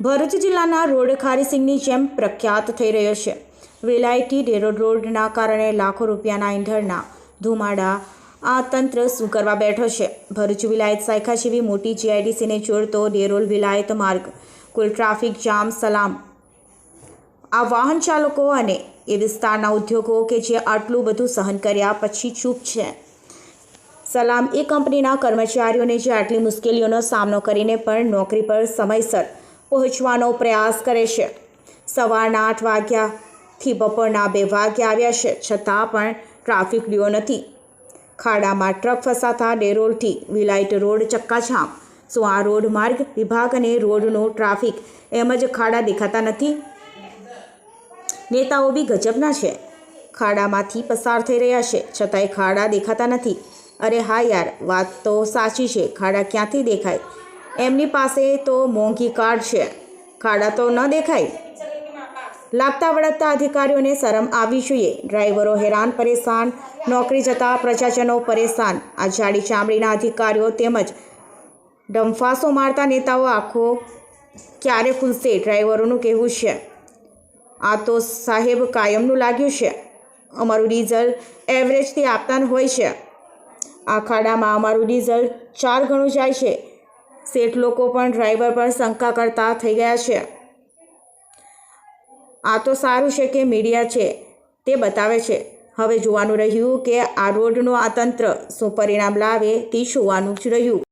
ભરૂચ જિલ્લાના રોડ ખારીસિંગની જેમ પ્રખ્યાત થઈ રહ્યો છે. વિલાયતી ડેરોડ રોડના કારણે લાખો રૂપિયાના ઈંધણના ધુમાડા આ તંત્ર શું કરવા બેઠો છે? ભરૂચ વિલાયત શાખા જેવી મોટી જીઆઈડીસીને જોડતો ડેરોલ વિલાયત માર્ગ, કુલ ટ્રાફિક જામ, સલામ. આ વાહન ચાલકો અને એ વિસ્તારના ઉદ્યોગો કે જે આટલું બધું સહન કર્યા પછી ચૂપ છે. સલામ એ કંપનીના કર્મચારીઓને જે આટલી મુશ્કેલીઓનો સામનો કરીને પણ નોકરી પર સમયસર પહોંચવાનો પ્રયાસ કરે છે. સવારના આઠ વાગ્યાથી બપોરના બે વાગ્યા આવ્યા છે, છતાં પણ ટ્રાફિક લ્યો નથી. ખાડામાં ટ્રક ફસાતા ડેરોલથી વિલાઇટ રોડ ચક્કાજામ. શું આ રોડ માર્ગ વિભાગ અને રોડનો ટ્રાફિક એમ જ ખાડા દેખાતા નથી? નેતાઓ બી ગજબના છે. ખાડામાંથી પસાર થઈ રહ્યા છે, છતાંય ખાડા દેખાતા નથી. અરે હા યાર, વાત તો સાચી છે, ખાડા ક્યાંથી દેખાય? એમની પાસે તો મોંઘી કાર્ડ છે. ખાડા તો ન દેખાય. લાગતા વળગતા અધિકારીઓને શરમ આવવી જોઈએ. ડ્રાઈવરો હેરાન, પરેશાન, નોકરી જતા પ્રજાજનો પરેશાન. આ જાડી ચામડીના અધિકારીઓ તેમજ ડંફાસો મારતા નેતાઓ આખો ક્યારે ખુલશે? ડ્રાઈવરોનું કહેવું છે. આ તો સાહેબ કાયમનું લાગ્યું છે. અમારું ડીઝલ એવરેજથી આપતા હોય છે. આ ખાડામાં અમારું ડીઝલ ચાર ગણું જાય છે. શેઠ લોકો પણ ડ્રાઈવર પર શંકા કરતા થઈ ગયા છે. આ તો સારું છે કે મીડિયા છે, તે બતાવે છે. હવે જોવાનું રહ્યું કે આ રોડનું આ તંત્ર શું પરિણામ લાવે તે જોવાનું જ રહ્યું.